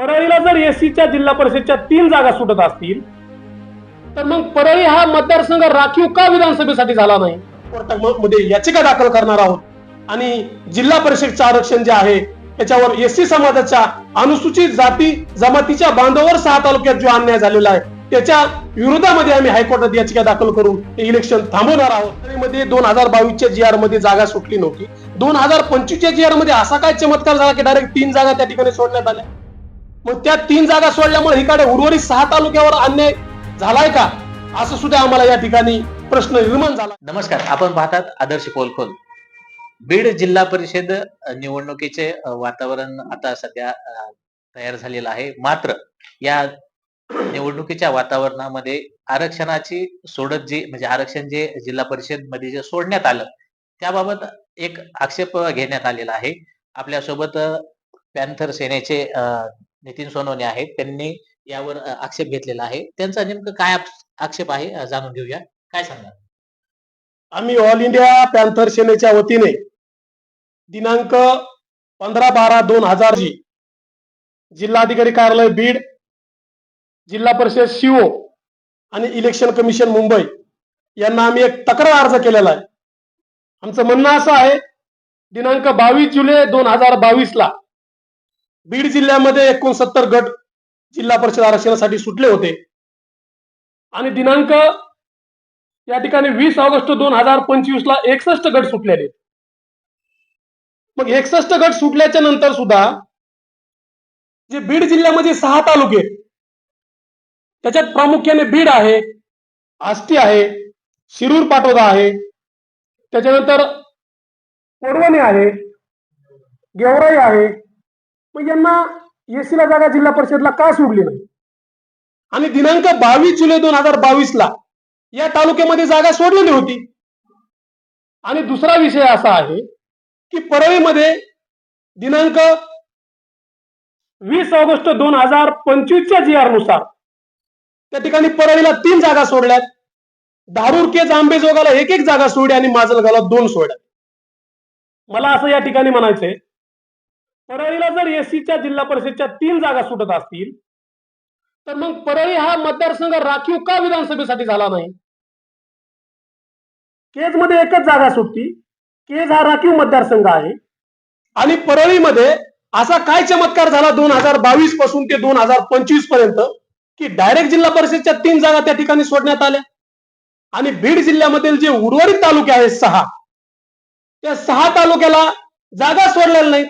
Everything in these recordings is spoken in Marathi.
परळीला जर एसीच्या जिल्हा परिषदच्या तीन जागा सुटत असतील तर मग परळी हा मतदारसंघ राखीव का विधानसभेसाठी झाला नाही? मध्ये याचिका दाखल करणार आहोत. आणि जिल्हा परिषदचं आरक्षण जे आहे त्याच्यावर एससी समाजाच्या अनुसूचित जाती जमातीच्या बांधावर सहा तालुक्यात जो अन्याय झालेला आहे त्याच्या विरोधामध्ये आम्ही हायकोर्टात याचिका दाखल करून हे इलेक्शन थांबवणार आहोत. मध्ये दोन हजार बावीसच्या जी आरमध्ये जागा सुटली नव्हती. दोन हजार पंचवीसच्या जी आरमध्ये असा काय चमत्कार झाला की डायरेक्ट तीन जागा त्या ठिकाणी सोडण्यात आल्या? मग त्या तीन जागा सोडल्यामुळे इकडे उर्वरित सहा तालुक्यावर अन्याय झालाय का? असं सुद्धा आम्हाला या ठिकाणी प्रश्न निर्माण झाला. नमस्कार आपण पाहतात आदर्श पोलखोल. बीड जिल्हा परिषद निवडणुकीचे वातावरण आता सध्या तयार झालेलं आहे. मात्र या निवडणुकीच्या वातावरणामध्ये आरक्षणाची सोडत जी म्हणजे आरक्षण जे जिल्हा परिषदमध्ये जे सोडण्यात आलं त्याबाबत एक आक्षेप घेण्यात आलेला आहे. आपल्यासोबत पॅन्थर सेनेचे नितीन सोनवणे आहेत. त्यांनी यावर आक्षेप घेतलेला आहे. त्यांचा नेमकं काय आक्षेप आहे जाणून घेऊया. काय सांगणार? आम्ही ऑल इंडिया पॅन्थर सेनेच्या वतीने दिनांक पंधरा बारा दोन हजार जी जिल्हाधिकारी कार्यालय बीड जिल्हा परिषद शिओ आणि इलेक्शन कमिशन मुंबई यांना आम्ही एक तक्रार अर्ज केलेला आहे. आमचं म्हणणं असं आहे दिनांक बावीस जुलै दोन हजार बावीस ला बीड जिल्ह्यामध्ये एकोणसत्तर गट जिल्हा परिषद आरक्षणासाठी सुटले होते आणि दिनांक या ठिकाणी वीस ऑगस्ट दोन हजार पंचवीस ला एकसष्ट गट सुटलेले आहेत. मग एकसष्ट गट सुटल्याच्या नंतर सुद्धा जे बीड जिल्ह्यामध्ये सहा तालुके आहेत, त्याच्यात प्रामुख्याने बीड आहे आष्टी आहे शिरूर पाटोदा आहे त्याच्यानंतर कोडवणे आहे गेवराई आहे मग यांना एसीला जागा जिल्हा परिषदला का सोडली नाही? आणि दिनांक बावीस जुलै दोन हजार बावीस ला या तालुक्यामध्ये जागा सोडलेली होती. आणि दुसरा विषय असा आहे की परळीमध्ये दिनांक वीस ऑगस्ट दोन हजार पंचवीसच्या जी आरनुसार त्या ठिकाणी परळीला तीन जागा सोडल्यात. दारूर के जांबेजोगाला एक एक जागा सोडली आणि माजलगावला दोन सोडल्या. मला असं या ठिकाणी म्हणायचंय परळीला जर एसीच्या जिल्हा परिषदच्या तीन जागा सुटत असतील तर मग परळी हा मतदारसंघ राखीव का विधानसभेसाठी झाला नाही? केजमध्ये एकच जागा सुटती. केज हा राखीव मतदारसंघ आहे. आणि परळीमध्ये असा काय चमत्कार झाला दोन हजार बावीसपासून ते दोन हजार पंचवीसपर्यंत की डायरेक्ट जिल्हा परिषदच्या तीन जागा त्या ठिकाणी सोडण्यात आल्या. आणि बीड जिल्ह्यामधील जे उर्वरित तालुके आहेत सहा त्या सहा तालुक्याला जागा सोडलेल्या नाहीत.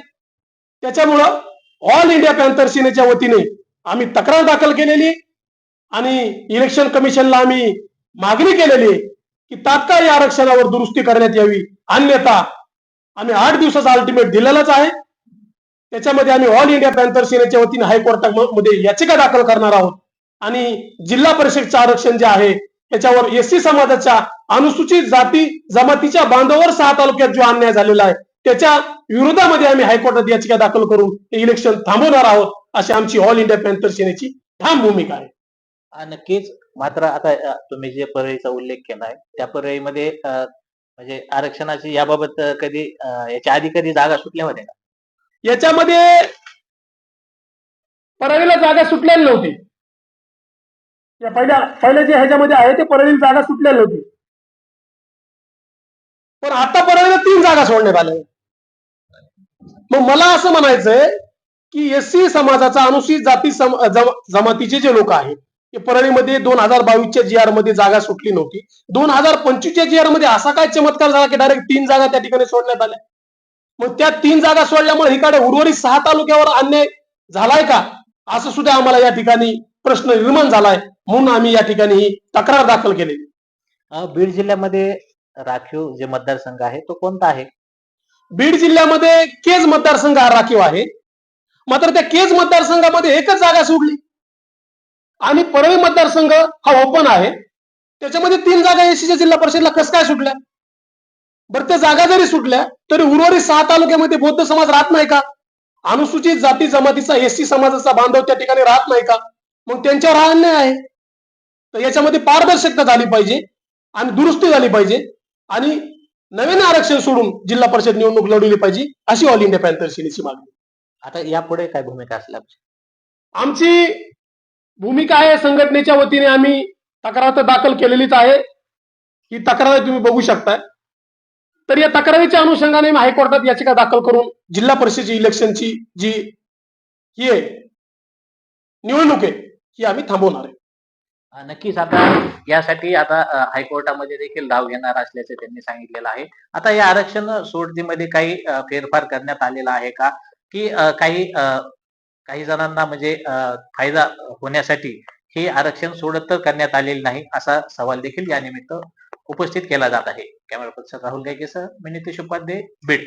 त्याच्यामुळं ऑल इंडिया पॅन्थर सेनेच्या वतीने आम्ही तक्रार दाखल केलेली आणि इलेक्शन कमिशनला आम्ही मागणी केलेली की तात्काळ या आरक्षणावर दुरुस्ती करण्यात यावी. अन्यथा आम्ही आठ दिवसाचा अल्टिमेट दिलेलाच आहे. त्याच्यामध्ये आम्ही ऑल इंडिया पॅन्थर सेनेच्या वतीने हायकोर्टामध्ये याचिका दाखल करणार आहोत. आणि जिल्हा परिषदचं आरक्षण जे आहे त्याच्यावर एससी समाजाच्या अनुसूचित जाती जमातीच्या बांधावर सहा तालुक्यात जो अन्याय झालेला आहे त्याच्या विरोधामध्ये आम्ही हायकोर्टात याचिका दाखल करून हे इलेक्शन थांबवणार आहोत अशी आमची ऑल इंडिया पॅन्थर सेनेची ठाम भूमिका आहे. नक्कीच. मात्र आता तुम्ही जे परळीचा उल्लेख केलाय त्या परळीमध्ये अ, म्हणजे आरक्षणाची याबाबत कधी याच्या आधी कधी जागा सुटल्या होत्या का? याच्यामध्ये परळीला जागा सुटलेली नव्हती. या पहिल्या पहिल्या जे ह्याच्यामध्ये आहे ते परळीला जागा सुटलेली नव्हती. पण आता परळीला तीन जागा सोडण्यात आल्या. मग मला असं म्हणायचंय की एससी समाजाचा अनुसूचित जाती सम- जम- जमातीचे जे लोक आहेत ते परळीमध्ये दोन हजार बावीसच्या जी आरमध्ये जागा सुटली नव्हती. दोन हजार पंचवीसच्या जी आरमध्ये असा काय चमत्कार झाला की डायरेक्ट तीन जागा त्या ठिकाणी सोडण्यात आल्या? मग त्या तीन जागा सोडल्यामुळे हिकडे उर्वरित सहा तालुक्यावर अन्याय झालाय का? असं सुद्धा आम्हाला या ठिकाणी प्रश्न निर्माण झालाय म्हणून आम्ही या ठिकाणी ही तक्रार दाखल केलेली. बीड जिल्ह्यामध्ये राखीव जे मतदारसंघ आहे तो कोणता आहे? बीड जिल्ह्यामध्ये केज मतदारसंघ हा राखीव आहे. मात्र त्या केज मतदारसंघामध्ये एकच जागा सोडली. आणि परळी मतदारसंघ हा ओपन आहे. त्याच्यामध्ये तीन जागा एसीच्या जिल्हा परिषदला कस काय सुटल्या? बरं त्या जागा जरी सुटल्या तरी उर्वरित सहा तालुक्यामध्ये बौद्ध समाज राहत नाही का? अनुसूचित जाती जमातीचा एससी समाजाचा बांधव त्या ठिकाणी राहत नाही का? मग त्यांच्यावर हा अन्याय आहे. तर याच्यामध्ये पारदर्शकता झाली पाहिजे आणि दुरुस्ती झाली पाहिजे. आणि नवीन आरक्षण सोडून जिल्हा परिषद निवडणूक लढवली पाहिजे अशी ऑल इंडिया पॅन्थर सेनेची मागणी. आता यापुढे काय भूमिका असल्या आमची भूमिका आहे संघटनेच्या वतीने आम्ही तक्रार तर दाखल केलेलीच आहे. ही तक्रार तुम्ही बघू शकताय. तर या तक्रारीच्या अनुषंगाने हायकोर्टात याचिका दाखल करून जिल्हा परिषदेची इलेक्शनची जी ही आहे निवडणूक आहे ही आम्ही थांबवणार आहे. नक्कीच. आता यासाठी आता हायकोर्टामध्ये देखील धाव घेणार असल्याचे त्यांनी सांगितलेलं आहे. आता या आरक्षण सोडतीमध्ये काही फेरफार करण्यात आलेला आहे का? की काही काही जणांना म्हणजे फायदा होण्यासाठी हे आरक्षण सोडत तर करण्यात आलेले नाही असा सवाल देखील यानिमित्त उपस्थित केला जात आहे. कॅमेरा पर्सन राहुल गायकेसह मी नितेश उपाध्ये बीड.